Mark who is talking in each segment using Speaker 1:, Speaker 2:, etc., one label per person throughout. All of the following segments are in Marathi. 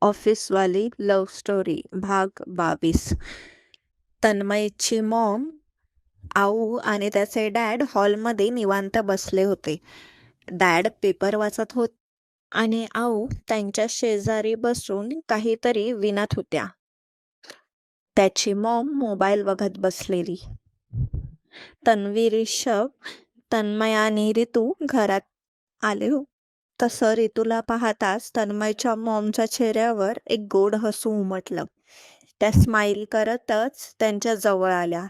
Speaker 1: ऑफिसवाली लव्ह स्टोरी भाग बावीस. तन्मयची मॉम आऊ आणि त्याचे डॅड हॉलमध्ये निवांत बसले होते. डॅड पेपर वाचत होते आणि आऊ त्यांच्या शेजारी बसून काहीतरी विनत होत्या. त्याची मॉम मोबाईल बघत बसलेली. तन्वी रिषभ तन्मय आणि रितू घरात आले हो. तसं रितूला पाहताच तन्मयच्या मॉमच्या चेहऱ्यावर एक गोड हसू उमटलं. त्या स्माईल करतच त्यांच्या जवळ आल्या.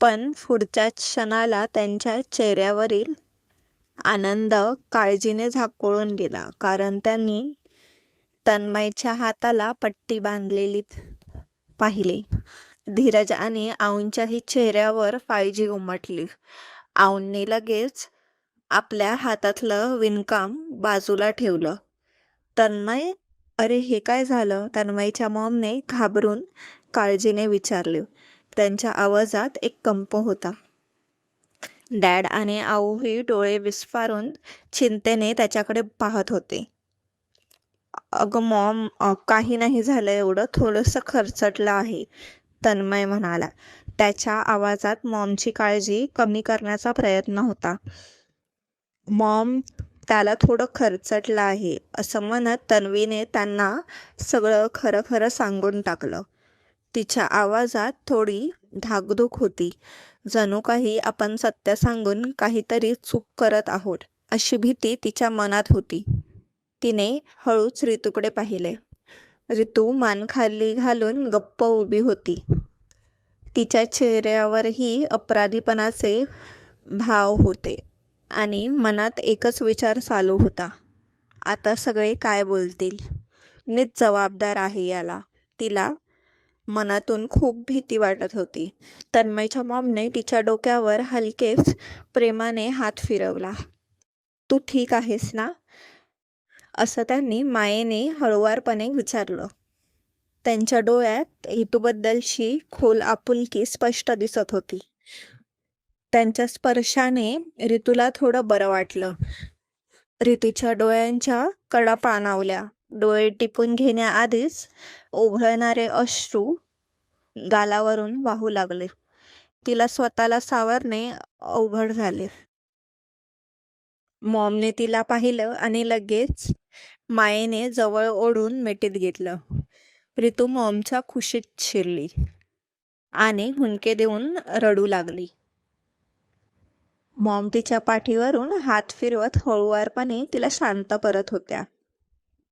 Speaker 1: पण पुढच्या क्षणाला त्यांच्या चेहऱ्यावरील आनंद काळजीने झाकोळून गेला कारण त्यांनी तन्मयच्या हाताला पट्टी बांधलेली पाहिली. धीरज आणि आऊंच्याही चेहऱ्यावर फायजी उमटली. आऊंनी लगेच आपल्या हातातलं विणकाम बाजूला ठेवलं. तन्मय अरे हे काय झालं? तन्मयच्या मॉमने घाबरून काळजीने विचारले. त्यांच्या आवाजात एक कंप होता. डॅड आणि आऊही डोळे विस्फारून चिंतेने त्याच्याकडे पाहत होते. अगं मॉम काही नाही झालं एवढं थोडंसं खरचटलं आहे तन्मय म्हणाला. त्याच्या आवाजात मॉमची काळजी कमी करण्याचा प्रयत्न होता. मॉम त्याला थोडं खरचटलं आहे असं म्हणत तन्वीने त्यांना सगळं खरं खरं सांगून टाकलं. तिच्या आवाजात थोडी धाकधूक होती. जणू काही आपण सत्य सांगून काहीतरी चूक करत आहोत अशी भीती तिच्या मनात होती. तिने हळूच ऋतूकडे पाहिले. ऋतू मान खाली घालून गप्प उभी होती. तिच्या चेहऱ्यावरही अपराधीपणाचे भाव होते. आणि मनात एकच विचार चालू होता. आता सगळे काय बोलतील? मीच जबाबदार आहे याला. तिला मनातून खूप भीती वाटत होती. तन्मयच्या मॉमने तिच्या डोक्यावर हलकेच प्रेमाने हात फिरवला. तू ठीक आहेस ना? असं त्यांनी मायेने हळुवारपणे विचारलं. त्यांच्या डोळ्यात हेतूबद्दलची खोल आपुलकी स्पष्ट दिसत होती. त्यांच्या स्पर्शाने ऋतूला थोडं बरं वाटलं. रितीच्या डोळ्यांच्या कडा पाणावल्या. डोळे टिपून घेण्याआधीच ओघळणारे अश्रू गालावरून वाहू लागले. तिला स्वतःला सावरणे अवघड झाले. मॉमने तिला पाहिलं आणि लगेच मायेने जवळ ओढून मेटीत घेतलं. ऋतू मॉमच्या खुशीत शिरली आणि हुंके देऊन रडू लागली. मॉम तिच्या पाठीवरून हात फिरवत हळुवारपणे तिला शांत परत होत्या.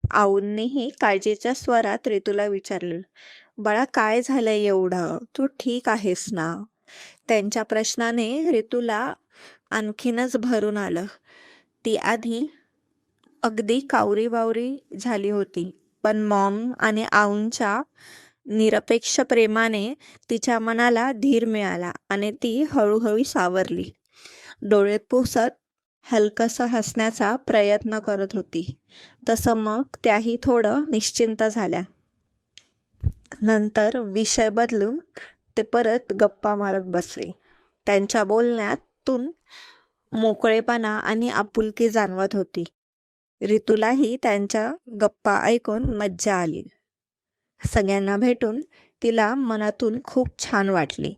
Speaker 1: आऊंनीही काळजीच्या स्वरात रितूला विचारलं बाळा काय झालंय एवढं? तू ठीक आहेस ना? त्यांच्या प्रश्नाने रितूला आणखीनच भरून आलं. ती आधी अगदी कावरी बावरी झाली होती पण मॉम आणि आऊंच्या निरपेक्ष प्रेमाने तिच्या मनाला धीर मिळाला आणि ती हळूहळू सावरली. डोळे पुसत हलकसं हसण्याचा प्रयत्न करत होती. तसं मग त्याही थोडं निश्चिंत झाल्या. नंतर विषय बदलून ते परत गप्पा मारत बसले. त्यांच्या बोलण्यातून मोकळेपणा आणि आपुलकी जाणवत होती. ऋतूलाही त्यांच्या गप्पा ऐकून मज्जा आली. सगळ्यांना भेटून तिला मनातून खूप छान वाटली.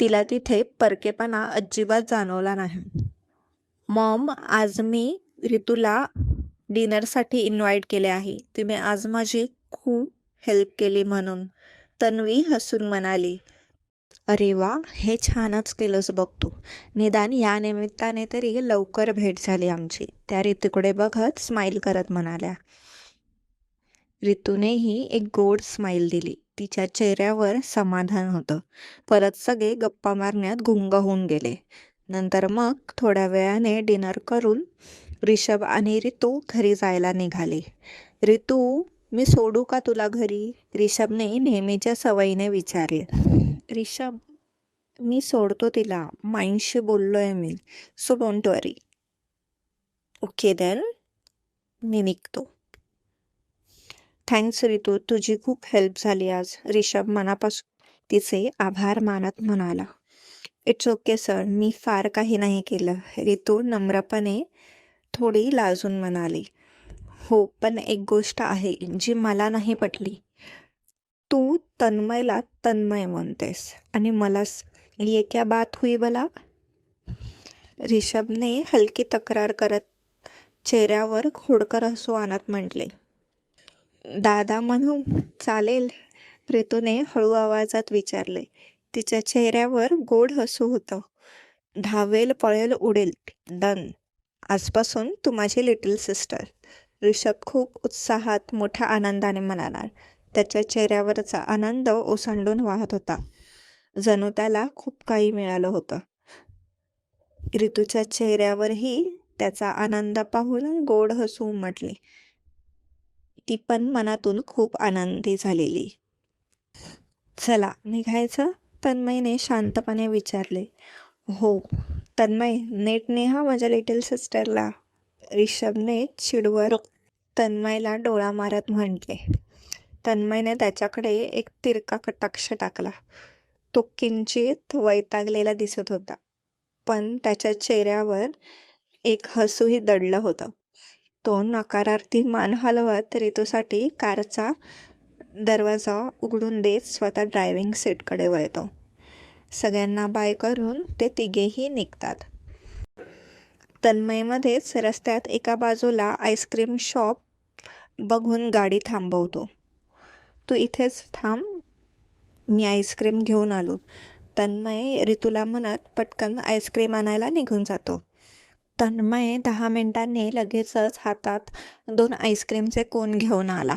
Speaker 1: तिला तिथे परकेपणा अजिबात जाणवला नाही. मॉम आज मी ऋतूला डिनरसाठी इन्व्हाइट केले आहे. तुम्ही आज माझी खूप हेल्प केली म्हणून. तन्वी हसून म्हणाली अरे वा हे छानच केलंच बघतो निदान या निमित्ताने तरी लवकर भेट झाली आमची. त्या ऋतूकडे बघत स्माईल करत म्हणाल्या ऋतूनेही एक गोड स्माईल दिली. तिच्या चेहऱ्यावर समाधान होतं. परत सगळे गप्पा मारण्यात गुंग होऊन गेले. नंतर मग थोड्या वेळाने डिनर करून रिषभ आणि रितू घरी जायला निघाले. रितू मी सोडू का तुला घरी? रिषभने नेहमीच्या सवयीने विचारले. रिषभ मी सोडतो तिला. माईंशी बोललोय मी. So don't worry okay then मी निघतो. थँक्स रितू तुझी खूप हेल्प झाली आज. रिषभ मनापासून तिचे आभार मानत म्हणाला. इट्स ओके सर मी फार काही नाही केलं. ऋतू नम्रपणे थोडी लाजून म्हणाली. हो पण एक गोष्ट आहे जी मला नाही पटली. तू तन्मयला तन्मय म्हणतेस आणि मला ये क्या बात हुई बला? रिषभने हलकी तक्रार करत चेहऱ्यावर खोडकर हसू आणत म्हटले. दादा म्हणू चालेल प्रीतूने हळू आवाजात विचारले. तिच्या चेहऱ्यावर गोड हसू होतं. धावेल पळेल उडेल. डन. आजपासून तू माझी लिटिल सिस्टर. ऋषभ खूप उत्साहात मोठ्या आनंदाने म्हणाला. त्याच्या चेहऱ्यावरचा आनंद ओसंडून वाहत होता. जणू त्याला खूप काही मिळालं होतं. ऋतूच्या चेहऱ्यावरही त्याचा आनंद पाहून गोड हसू उमटले ती पण मनातून खूप आनंदी झालेली. चला निघायचं? तन्मयने शांतपणे विचारले. हो तन्मय नेट नेहा माझ्या लिटिल सिस्टरला रिषभने चिडवर तन्मयला डोळा मारत म्हटले. तन्मयने त्याच्याकडे एक तिरका कटाक्ष टाकला. तो किंचित वैतागलेला दिसत होता पण त्याच्या चेहऱ्यावर एक हसूही दडलं होतं. तो नकारार्थी मान हलवत ऋतूसाठी कारचा दरवाजा उघडून देत स्वतः ड्रायव्हिंग सीटकडे वळतो. सगळ्यांना बाय करून ते तिघेही निघतात. तन्मयमध्येच रस्त्यात एका बाजूला आईस्क्रीम शॉप बघून गाडी थांबवतो. तू इथेच थांब मी आईस्क्रीम घेऊन आलो. तन्मय ऋतूला म्हणत पटकन आईस्क्रीम आणायला निघून जातो. तन्मय दहा मिनिटांनी लगेचच हातात दोन आईस्क्रीमचे कोन घेऊन आला.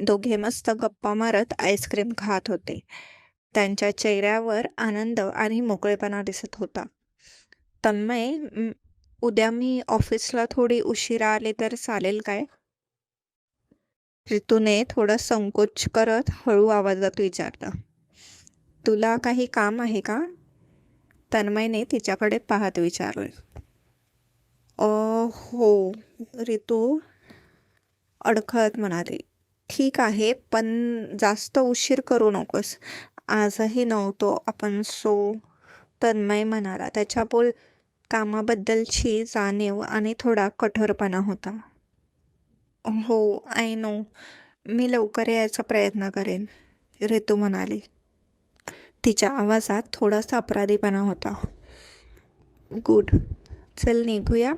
Speaker 1: दोघे मस्त गप्पा मारत आईस्क्रीम खात होते. त्यांच्या चेहऱ्यावर आनंद आणि मोकळेपणा दिसत होता. तन्मय उद्या मी ऑफिसला थोडी उशिरा आले तर चालेल काय? ऋतूने थोडं संकोच करत हळू आवाजात विचारलं. तुला काही काम आहे का? तन्मयने तिच्याकडे पाहत विचारलं. हो रितू अडखळत म्हणाली. ठीक आहे पण जास्त उशीर करू नकोस. आजही नव्हतो आपण सो. तन्मय म्हणाला. त्याच्या बोल कामाबद्दलची जाणीव आणि थोडा कठोरपणा होता. हो आय नो मी लवकर यायचा प्रयत्न करेन रितू म्हणाली. तिच्या आवाजात थोडासा अपराधीपणा होता. गुड चल निघूया.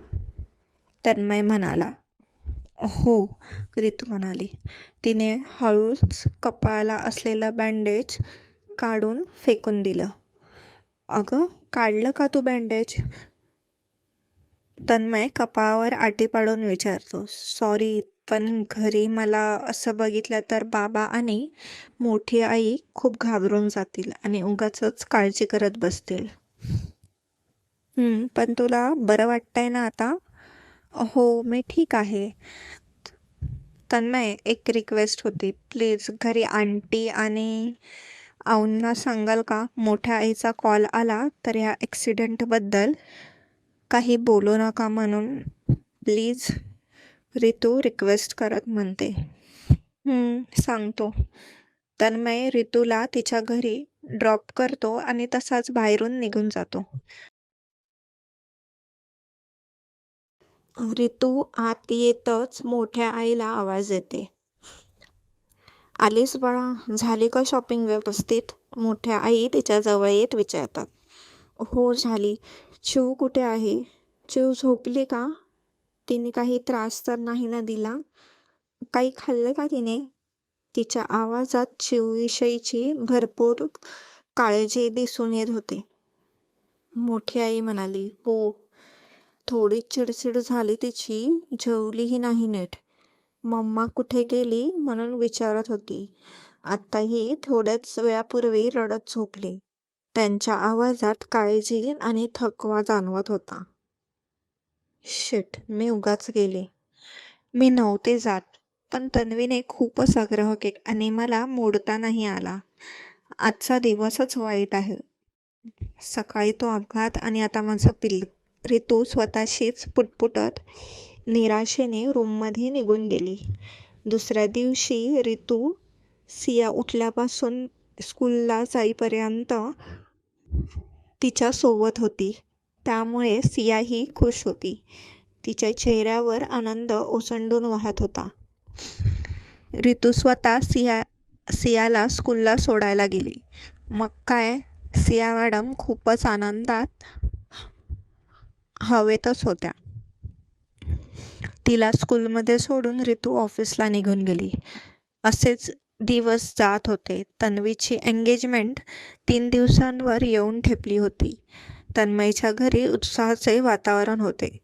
Speaker 1: तन्मय म्हणाला हो रितू म्हणाली. तिने हळूच कपाळाला असलेलं बँडेज काढून फेकून दिलं. अगं काढलं का तू बँडेज तन्मय कपाळावर आटी पाडून विचारतो. सॉरी पण घरी मला असं बघितलं तर बाबा आणि मोठी आई खूप घाबरून जातील आणि उगाचच काळजी करत बसतील. पण तुला बरं वाटतंय ना आता? हो मी ठीक आहे. तन्मय एक रिक्वेस्ट होती. प्लीज घरी आंटी आणि आऊंना सांगाल का? मोठ्या आईचा कॉल आला तर ह्या ॲक्सिडेंटबद्दल काही बोलू नका म्हणून. प्लीज रितू रिक्वेस्ट करत म्हणते. सांगतो. तन्मय रितूला तिच्या घरी ड्रॉप करतो आणि तसाच बाहेरून निघून जातो. रितू आत येतच मोठ्या आईला आवाज येते. आलीस बाळा झाली का शॉपिंग व्यवस्थित? मोठ्या आई तिच्या जवळ येत विचारतात. हो झाली. शिव कुठे आहे? शिव झोपली का? तिने काही त्रास तर नाही ना दिला? काही खाल्लं का तिने? तिच्या आवाजात शिवविषयीची भरपूर काळजी दिसून येत होती. मोठी आई म्हणाली हो थोडी चिडचिड झाली तिची जेवलीही नाही नीट. मम्मा कुठे गेली म्हणून विचारत होती. आत्ताही थोड्याच वेळापूर्वी रडत झोपली. त्यांच्या आवाजात काळजी आणि थकवा जाणवत होता. शिट मी उगाच गेले. मी नव्हते जात पण तन्वीने खूपच आग्रह केला आणि मला मोडता नाही आला. आजचा दिवसच वाईट आहे. सकाळी तो अपघात आणि आता माझं पिल्ल ऋतू स्वतःशीच पुटपुटत निराशेने रूममध्ये निघून गेली. दुसऱ्या दिवशी रितू सिया उठल्यापासून स्कूलला जाईपर्यंत तिच्यासोबत होती. त्यामुळे सियाही खुश होती. तिच्या चेहऱ्यावर आनंद ओसंडून वाहत होता. रितू स्वतः सिया सियाला स्कूलला सोडायला गेली. मग काय? सिया मॅडम खूपच आनंदात हवेतच होत्या. तिला स्कूलमध्ये सोडून रितू ऑफिसला निघून गेली. असेच दिवस जात होते. तन्वीची एंगेजमेंट तीन दिवसांवर येऊन ठेपली होती. तन्मयच्या घरी उत्साहाचे वातावरण होते.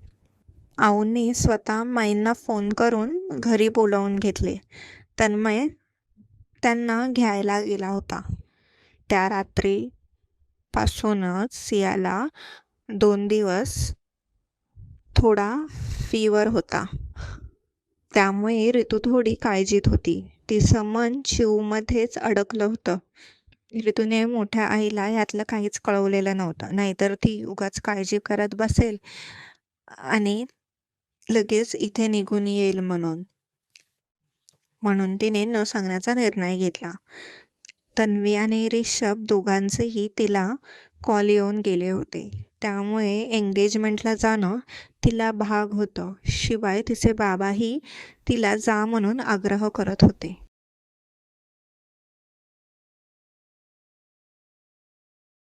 Speaker 1: आऊंनी स्वतः माईंना फोन करून घरी बोलावून घेतले. तन्मय त्यांना घ्यायला गेला होता. त्या रात्रीपासूनच सियाला दोन दिवस थोडा फीवर होता. त्यामुळे ऋतू थोडी काळजीत होती. तिचं मन शिवमध्येच अडकलं होतं. ऋतूने मोठ्या आईला यातलं काहीच कळवलेलं नव्हतं. नाहीतर ती उगाच काळजी करत बसेल आणि लगेच इथे निघून येईल म्हणून. म्हणून तिने न सांगण्याचा निर्णय घेतला. तन्वी आणि रिषभ दोघांचेही तिला कॉल येऊन गेले होते. त्यामुळे एंगेजमेंटला जाणं तिला भाग होतं. शिवाय तिचे बाबाही तिला जा म्हणून आग्रह करत होते.